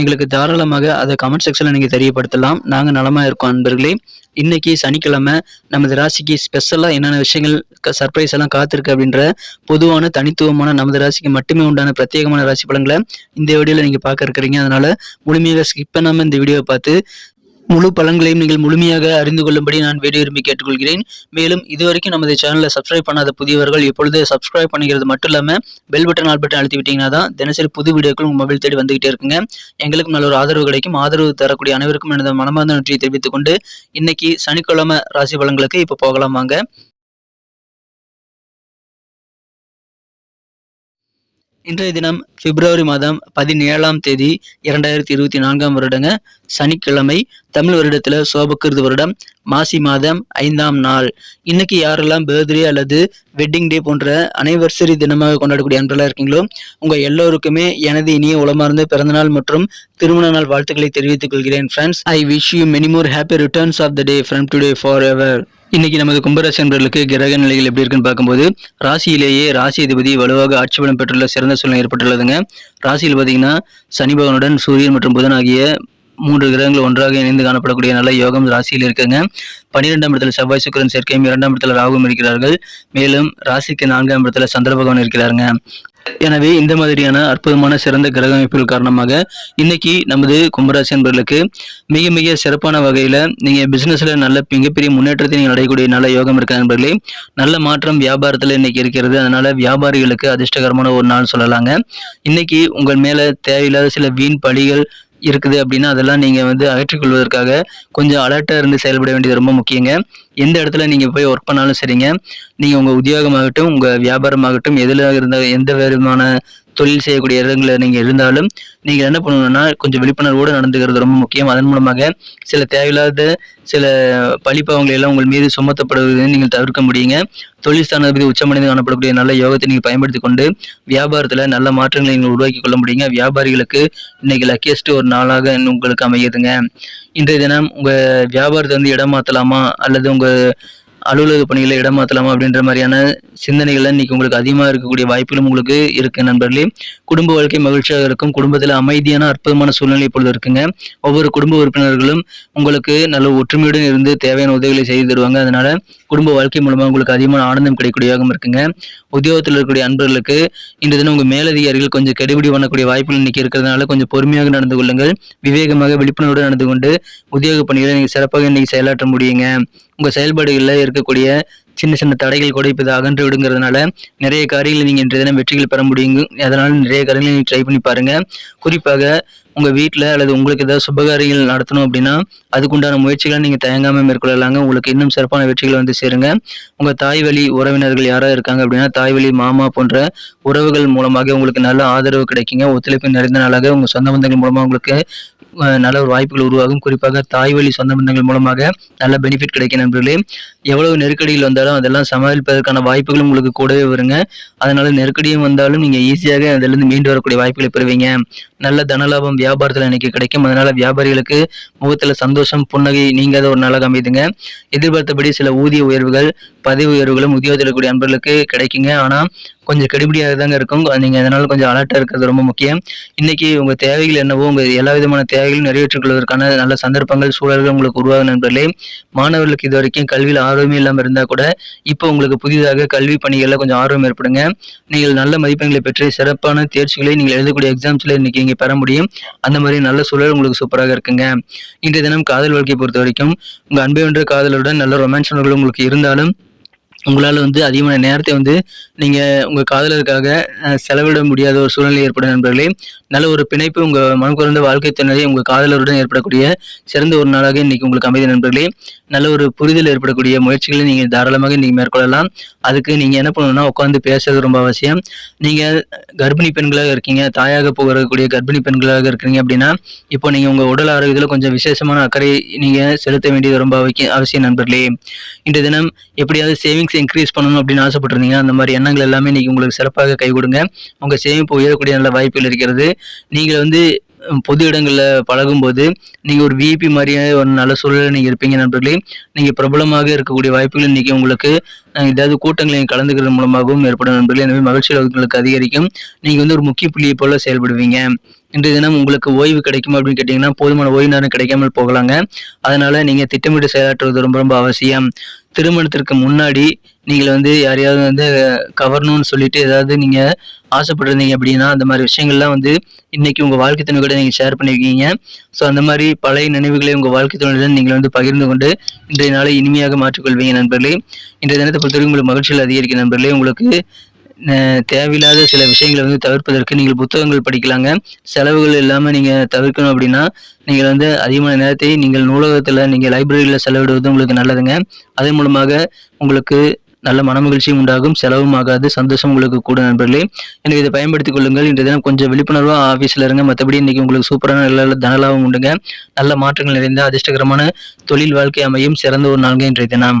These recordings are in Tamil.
எங்களுக்கு தாராளமாக அதை கமெண்ட் செக்ஷனில் நீங்கள் தெரியப்படுத்தலாம். நாங்கள் நலமாக இருக்கோம் அன்பர்களே. இன்னைக்கு சனிக்கிழமை நமது ராசிக்கு ஸ்பெஷலாக என்னென்ன விஷயங்கள் சர்ப்ரைஸ் எல்லாம் காத்திருக்கு அப்படின்ற பொதுவான தனித்துவமான நமது ராசிக்கு மட்டுமே உண்டான பிரத்யேகமான ராசி பலன்களை இந்த வீடியோவில் நீங்கள் பார்க்க இருக்கிறீங்க. அதனால் முழுமையாக ஸ்கிப் பண்ணாமல் இந்த வீடியோவை பார்த்து முழு பலன்களையும் நீங்கள் முழுமையாக அறிந்து கொள்ளும்படி நான் வீடியோ விரும்பி கேட்டுக்கொள்கிறேன். மேலும் இதுவரைக்கும் நமது சேனலை சப்ஸ்கிரைப் பண்ணாத புதியவர்கள் இப்பொழுது சப்ஸ்கிரைப் பண்ணிக்கிறது மட்டும் இல்லாமல் பெல் பட்டன் ஆல் பட்டன் அழுத்தி விட்டீங்கன்னா தான் தினசரி புது வீடியோக்கள் உங்கள் மொபைல் தேடி வந்துகிட்டே இருக்குங்க. எங்களுக்கும் நல்ல ஒரு ஆதரவு கிடைக்கும். ஆதரவு தரக்கூடிய அனைவருக்கும் எனது மனமார்ந்த நன்றியை தெரிவித்துக் கொண்டு இன்னைக்கு சனிக்கிழமை ராசி பலன்களுக்கு இப்போ போகலாம் வாங்க. இன்றைய தினம் பிப்ரவரி மாதம் பதினேழாம் தேதி இரண்டாயிரத்தி இருபத்தி நான்காம் வருடங்க. சனிக்கிழமை தமிழ் வருடத்துல சோபக்கிருது வருடம். மாசி மாதம் ஐந்தாம் நாள். இன்னைக்கு யாரெல்லாம் பர்த்டே அல்லது வெட்டிங் டே போன்ற அனைவர்சரி தினமாக கொண்டாடக்கூடிய அன்றெல்லாம் இருக்கீங்களோ உங்க எல்லோருக்குமே எனது இனிய உளமார்ந்த பிறந்தநாள் மற்றும் திருமண நாள் வாழ்த்துக்களை தெரிவித்துக் கொள்கிறேன் friends I wish you many more happy returns of the day from today forever இன்னைக்கு நமது கும்பராசி நண்பர்களுக்கு கிரக நிலைகள் எப்படி இருக்குன்னு பார்க்கும்போது ராசியிலேயே ராசி அதிபதி வலுவாக ஆட்சி பலம் பெற்றுள்ள சிறந்த சூழ்நிலை ஏற்பட்டுள்ளதுங்க. ராசியில் பார்த்தீங்கன்னா சனிபகனுடன் சூரியன் மற்றும் புதன் ஆகிய மூன்று கிரகங்கள் ஒன்றாக இணைந்து காணப்படக்கூடிய நல்ல யோகம் ராசியில் இருக்குங்க. பன்னிரெண்டாம் இடத்துல செவ்வாய் சுக்கரன் சேர்க்கையும் இரண்டாம் இடத்துல ராகுவும் இருக்கிறார்கள். மேலும் ராசிக்கு நான்காம் இடத்துல சந்திர பகவான் இருக்கிறாருங்க. எனவே இந்த மாதிரியான அற்புதமான சிறந்த கிரக அமைப்புகள் காரணமாக இன்னைக்கு நமது கும்பராசி என்பவர்களுக்கு மிக மிக சிறப்பான வகையில நீங்க பிசினஸ்ல நல்ல மிகப்பெரிய முன்னேற்றத்தை நீங்கள் அடையக்கூடிய நல்ல யோகம் இருக்க நண்பர்களே நல்ல மாற்றம் வியாபாரத்துல இன்னைக்கு இருக்கிறது. அதனால வியாபாரிகளுக்கு அதிர்ஷ்டகரமான ஒரு நாள் சொல்லலாங்க. இன்னைக்கு உங்கள் மேல தேவையில்லாத சில வீண் பழிகள் இருக்குது அப்படின்னா அதெல்லாம் நீங்கள் வந்து அகற்றிக்கொள்வதற்காக கொஞ்சம் அலர்ட்டாக இருந்து செயல்பட வேண்டியது ரொம்ப முக்கியங்க. எந்த இடத்துல நீங்கள் போய் ஒர்க் பண்ணாலும் சரிங்க. நீங்கள் உங்கள் உத்தியோகமாகட்டும் உங்கள் வியாபாரமாகட்டும் எதில் இருந்த எந்த விதமான தொழில் செய்யக்கூடிய இடங்களில் நீங்கள் இருந்தாலும் நீங்கள் என்ன பண்ணணும்னா கொஞ்சம் விழிப்புணர்வோடு நடந்துக்கிறது ரொம்ப முக்கியம். அதன் மூலமாக சில தேவையில்லாத சில பழிப்பாவங்களை எல்லாம் உங்கள் மீது சுமத்தப்படுவதை நீங்கள் தவிர்க்க முடியுங்க. தொழில் ஸ்தானாதிபதி உச்சமடைந்து காணப்படக்கூடிய நல்ல யோகத்தை நீங்கள் பயன்படுத்தி கொண்டு வியாபாரத்தில் நல்ல மாற்றங்களை நீங்கள் உருவாக்கி கொள்ள முடியுங்க. வியாபாரிகளுக்கு இன்னைக்கு லக்கியஸ்ட் ஒரு நாளாக உங்களுக்கு அமையுதுங்க. இன்றைய தினம் உங்கள் வியாபாரத்தை வந்து இடம் மாற்றலாமா அல்லது உங்கள் அலுவலக பணிகளை இடமாற்றலாமா அப்படின்ற மாதிரியான சிந்தனைகள் இன்னைக்கு உங்களுக்கு அதிகமாக இருக்கக்கூடிய வாய்ப்புகளும் உங்களுக்கு இருக்கு நண்பர்களே. குடும்ப வாழ்க்கை மகிழ்ச்சியாக இருக்கும். குடும்பத்தில் அமைதியான அற்புதமான சூழ்நிலை இப்பொழுது இருக்குங்க. ஒவ்வொரு குடும்ப உறுப்பினர்களும் உங்களுக்கு நல்ல ஒற்றுமையுடன் இருந்து தேவையான உதவிகளை செய்து தருவாங்க. அதனால குடும்ப வாழ்க்கை மூலமாக உங்களுக்கு அதிகமான ஆனந்தம் கிடைக்கூடியதாகவும் இருக்குங்க. உத்தியோகத்தில் இருக்கக்கூடிய அன்பர்களுக்கு இந்த தினம் உங்கள் மேலதிகாரிகள் கொஞ்சம் கெடுபிடி பண்ணக்கூடிய வாய்ப்புகள் இன்னைக்கு இருக்கிறதுனால கொஞ்சம் பொறுமையாக நடந்து கொள்ளுங்கள். விவேகமாக விழிப்புணர்வுடன் நடந்து கொண்டு உத்தியோக பணிகளை நீங்கள் சிறப்பாக இன்னைக்கு செயலாற்ற முடியுங்க. உங்கள் செயல்பாடுகளில் இருக்கக்கூடிய சின்ன சின்ன தடைகள் கூட இப்போ இதை அகன்று விடுங்கிறதுனால நிறைய காரியங்கள் நீங்கள் இன்றைய தினம் வெற்றிகள் பெற முடியுங்க. அதனால் நிறைய காரியங்களை நீங்கள் ட்ரை பண்ணி பாருங்கள் குறிப்பாக உங்கள் வீட்டில் அல்லது உங்களுக்கு ஏதாவது சுபகாரியங்கள் நடத்தணும் அப்படின்னா அதுக்குண்டான முயற்சிகளை நீங்கள் தயங்காமல் மேற்கொள்ளலாங்க. உங்களுக்கு இன்னும் சிறப்பான வெற்றிகள் வந்து சேருங்க. உங்கள் தாய் வழி உறவினர்கள் யாராக இருக்காங்க அப்படின்னா தாய் வழி மாமா போன்ற உறவுகள் மூலமாக உங்களுக்கு நல்ல ஆதரவு கிடைக்குங்க. ஒத்துழைப்பு நிறைந்த நாளாக உங்கள் சொந்த பந்தங்கள் மூலமாக உங்களுக்கு நல்ல ஒரு வாய்ப்புகள் உருவாகும். குறிப்பாக தாய் வழி சொந்த பந்தங்கள் மூலமாக நல்ல பெனிஃபிட் கிடைக்கும் நண்பர்களே. எவ்வளவு நெருக்கடியில் வந்தாலும் அதெல்லாம் சமாளிப்பதற்கான வாய்ப்புகளும் உங்களுக்கு கூடவே வருங்க. அதனால நெருக்கடியும் வந்தாலும் நீங்க ஈஸியாக அதிலிருந்து மீண்டு வரக்கூடிய வாய்ப்புகளை பெறுவீங்க. நல்ல தனலாபம் வியாபாரத்தில் எனக்கு கிடைக்கும். அதனால வியாபாரிகளுக்கு முகத்தில் சந்தோஷம் புன்னகை நீங்காத ஒரு நாளாக அமைதுங்க. எதிர்பார்த்தபடி சில ஊதிய உயர்வுகள் பதவி உயர்வுகளும் உத்தியோகத்தில் கூடிய அன்பர்களுக்கு கிடைக்குங்க. ஆனால் கொஞ்சம் கெடுபடியாக தாங்க இருக்கும் நீங்கள் அதனால் கொஞ்சம் அலர்ட்டாக இருக்கிறது ரொம்ப முக்கியம். இன்றைக்கி உங்கள் தேவைகள் என்னவோ உங்கள் எல்லா விதமான தேவைகளும் நிறைவேற்றிக்கொள்வதற்கான நல்ல சந்தர்ப்பங்கள் சூழல்கள் உங்களுக்கு உருவாகும் நண்பர்களே. மாணவர்களுக்கு இது வரைக்கும் கல்வியில் ஆர்வமே இல்லாமல் இருந்தால் கூட இப்போ உங்களுக்கு புதிதாக கல்வி பணிகளில் கொஞ்சம் ஆர்வம் ஏற்படுங்க. நீங்கள் நல்ல மதிப்பெண்களை பெற்று சிறப்பான தேர்ச்சிகளை நீங்கள் எழுதக்கூடிய எக்ஸாம்ஸில் இன்னைக்கு இங்கே பெற முடியும். அந்த மாதிரி நல்ல சூழல் உங்களுக்கு சூப்பராக இருக்குங்க. இன்றைய தினம் காதல் வாழ்க்கையை பொறுத்த வரைக்கும் உங்கள் அன்பை ஒன்று காதலுடன் நல்ல ரொமான்ஸ் உணர்வுகள் உங்களுக்கு இருந்தாலும் உங்களால் வந்து அதிகமான நேரத்தை வந்து நீங்கள் உங்கள் காதலருக்காக செலவிட முடியாத ஒரு சூழ்நிலை ஏற்படும் நண்பர்களே. நல்ல ஒரு பிணைப்பு உங்கள் மனம் குறைந்த வாழ்க்கை துணரை உங்கள் காதலருடன் ஏற்படக்கூடிய சிறந்த ஒரு நாளாக இன்னைக்கு உங்களுக்கு அமைதி நண்பர்களே. நல்ல ஒரு புரிதல் ஏற்படக்கூடிய முயற்சிகளை நீங்கள் தாராளமாக நீங்கள் மேற்கொள்ளலாம். அதுக்கு நீங்கள் என்ன பண்ணணும்னா உட்காந்து பேசுறது ரொம்ப அவசியம். நீங்கள் கர்ப்பிணி பெண்களாக இருக்கீங்க தாயாக போகக்கூடிய கர்ப்பிணி பெண்களாக இருக்கிறீங்க அப்படின்னா இப்போ நீங்கள் உங்கள் உடல் ஆரோக்கியத்தில் கொஞ்சம் விசேஷமான அக்கறை நீங்கள் செலுத்த வேண்டியது ரொம்ப அவசியம் நண்பர்களே. இன்றைய தினம் எப்படியாவது சேவிங்ஸ் இன்க்ரீஸ் பண்ணணும் அப்படின்னு ஆசைப்பட்டிருந்தீங்க அந்த மாதிரி எண்ணங்கள் எல்லாமே இன்னைக்கு உங்களுக்கு சிறப்பாக கை கொடுங்க. உங்கள் சேமிப்பு உயரக்கூடிய நல்ல வாய்ப்புகள் இருக்கிறது. நீங்கள் வந்து பொது இடங்களில் பழகும்போது நீங்கள் ஒரு விஇபி மாதிரியே ஒரு நல்ல சூழலில் நீங்கள் இருப்பீங்க நண்பர்களே. நீங்கள் பிரபலமாக இருக்கக்கூடிய வாய்ப்புகள் இன்றைக்கி உங்களுக்கு ஏதாவது கூட்டங்களை கலந்துக்கிறது மூலமாகவும் ஏற்படும் நண்பர்களே. எனவே மகிழ்ச்சி உங்களுக்கு அதிகரிக்கும். நீங்கள் வந்து ஒரு முக்கிய புள்ளியை போல செயல்படுவீங்க. இன்றைய தினம் உங்களுக்கு ஓய்வு கிடைக்குமா அப்படின்னு கேட்டிங்கன்னா போதுமான ஓய்வு நேரம் கிடைக்காமல் போகலாங்க. அதனால் நீங்கள் திட்டமிட்டு செயலாற்றுவது ரொம்ப ரொம்ப அவசியம். திருமணத்திற்கு முன்னாடி நீங்கள் வந்து யாரையாவது வந்து கவரணும்னு சொல்லிட்டு ஏதாவது நீங்க ஆசைப்பட்டிருந்தீங்க அப்படின்னா அந்த மாதிரி விஷயங்கள்லாம் வந்து இன்னைக்கு உங்க வாழ்க்கை துணை கூட நீங்க ஷேர் பண்ணியிருக்கீங்க ஸோ அந்த மாதிரி பழைய நினைவுகளை உங்க வாழ்க்கை துணையுடன் நீங்கள் வந்து பகிர்ந்து கொண்டு இன்றைய நாளை இனிமையாக மாற்றிக்கொள்வீங்க நண்பர்களே. இன்றைய தினத்தை பொறுத்தவரைக்கும் உங்களுக்கு மகிழ்ச்சியில் அதிகரிக்கும் நண்பர்களே. உங்களுக்கு தேவையில்லாத சில விஷயங்களை வந்து தவிர்ப்பதற்கு நீங்கள் புத்தகங்கள் படிக்கலாங்க. செலவுகள் இல்லாமல் நீங்கள் தவிர்க்கணும் அப்படின்னா நீங்கள் வந்து அதிகமான நேரத்தை நீங்கள் நூலகத்தில் நீங்கள் லைப்ரரியில் செலவிடுவது உங்களுக்கு நல்லதுங்க. அதன் மூலமாக உங்களுக்கு நல்ல மனமகிழ்ச்சியும் உண்டாகும் செலவும் ஆகாது சந்தோஷம் உங்களுக்கு கூட நண்பர்களே. எனக்கு இதை பயன்படுத்திக் கொள்ளுங்கள். இன்றைய தினம் கொஞ்சம் விழிப்புணர்வாக ஆஃபீஸில் இருங்க. மற்றபடி இன்னைக்கு உங்களுக்கு சூப்பரான நல்ல தனலாகவும் உண்டுங்க. நல்ல மாற்றங்கள் நிறைந்த அதிர்ஷ்டகரமான தொழில் வாழ்க்கை அமையும். சிறந்த ஒரு நாள்ங்க இன்றைய தினம்.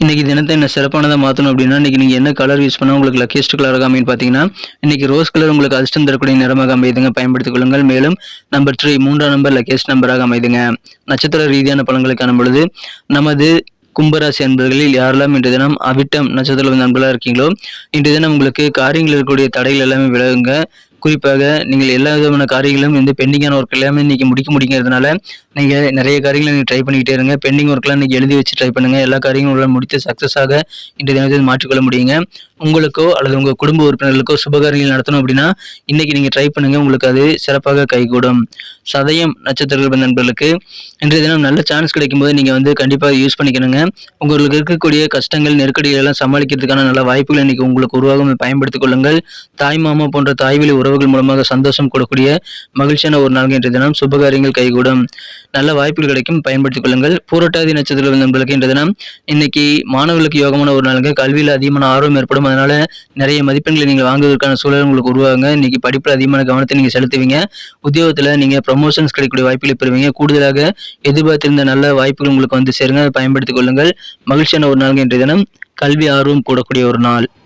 இன்றைக்கி தினத்தை என்ன சிறப்பானதாக மாற்றணும் அப்படின்னா இன்றைக்கி நீங்கள் என்ன கலர் யூஸ் பண்ணால் உங்களுக்கு லக்கியஸ்ட் கலராக அமைன்னு பார்த்தீங்கன்னா இன்றைக்கி ரோஸ் கலர் உங்களுக்கு அதிர்ஷ்டம் தரக்கூடிய நிறமாக அமைதுங்க பயன்படுத்திக் கொள்ளுங்கள். மேலும் நம்பர் த்ரீ மூன்றாம் நம்பர் லக்கியஸ்ட் நம்பராக அமைதுங்க நட்சத்திர ரீதியான பலன்களை காணும் பொழுது நமது கும்பராசி அன்பர்களில் யாரெல்லாம் இன்றைய தினம் அவிட்டம் நட்சத்திர நண்பர்களாக இருக்கீங்களோ இன்றைய தினம் உங்களுக்கு காரியங்கள் இருக்கக்கூடிய தடைகள் எல்லாமே விலகுங்க. குறிப்பாக நீங்கள் எல்லா விதமான காரியங்களும் இந்த பெண்டிங்கான ஒர்க் எல்லாமே இன்றைக்கி முடிக்க முடிங்கிறதுனால நீங்கள் நிறைய காரியங்களை நீங்கள் ட்ரை பண்ணிக்கிட்டே இருங்க. பெண்டிங் ஒர்க்லாம் இன்னைக்கு எழுதி வச்சு ட்ரை பண்ணுங்கள் எல்லா காரியங்களும் உங்களால் முடித்து சக்ஸஸாக இன்றைய தினத்தில் மாற்றிக்கொள்ள முடியுங்க. உங்களுக்கோ அல்லது உங்கள் குடும்ப உறுப்பினர்களுக்கோ சுபகாரியங்கள் நடத்தணும் அப்படின்னா இன்னைக்கு நீங்கள் ட்ரை பண்ணுங்க. உங்களுக்கு அது சிறப்பாக கைகூடும். சதயம் நட்சத்திரங்கள் நண்பர்களுக்கு இன்றைய தினம் நல்ல சான்ஸ் கிடைக்கும்போது நீங்கள் வந்து கண்டிப்பாக யூஸ் பண்ணிக்கணுங்க. உங்களுக்கு இருக்கக்கூடிய கஷ்டங்கள் நெருக்கடிகள் எல்லாம் சமாளிக்கிறதுக்கான நல்ல வாய்ப்புகள் இன்றைக்கி உங்களுக்கு உருவாகும். பயன்படுத்திக் கொள்ளுங்கள். தாய் மாமா போன்ற தாய்வழி உறவுகள் மூலமாக சந்தோஷம் கொடுக்கூடிய மகிழ்ச்சியான ஒரு நாள் இன்றைய தினம். சுபகாரியங்கள் கைகூடும். நல்ல வாய்ப்புகள் கிடைக்கும். பயன்படுத்திக் கொள்ளுங்கள். பூரட்டாதி நட்சத்திர நண்பர்களுக்கு இன்றைய தினம் இன்னைக்கு மாணவர்களுக்கு யோகமான ஒரு நாளுங்க. கல்வியில் அதிகமான ஆர்வம் ஏற்படும். அதனால நிறைய மதிப்பெண்களை நீங்கள் வாங்குவதற்கான சூழல் உங்களுக்கு உருவாகுங்க. இன்னைக்கு படிப்பில் அதிகமான கவனத்தை நீங்கள் செலுத்துவீங்க. உத்தியோகத்தில் நீங்கள் ப்ரமோஷன்ஸ் கிடைக்கக்கூடிய வாய்ப்புகளை பெறுவீங்க. கூடுதலாக எதிர்பார்த்திருந்த நல்ல வாய்ப்புகள் உங்களுக்கு வந்து சேருங்க. அதை பயன்படுத்திக் கொள்ளுங்கள். மகிழ்ச்சியான ஒரு நாள் இன்றைய தினம். கல்வி ஆர்வம் கூடக்கூடிய ஒரு நாள்.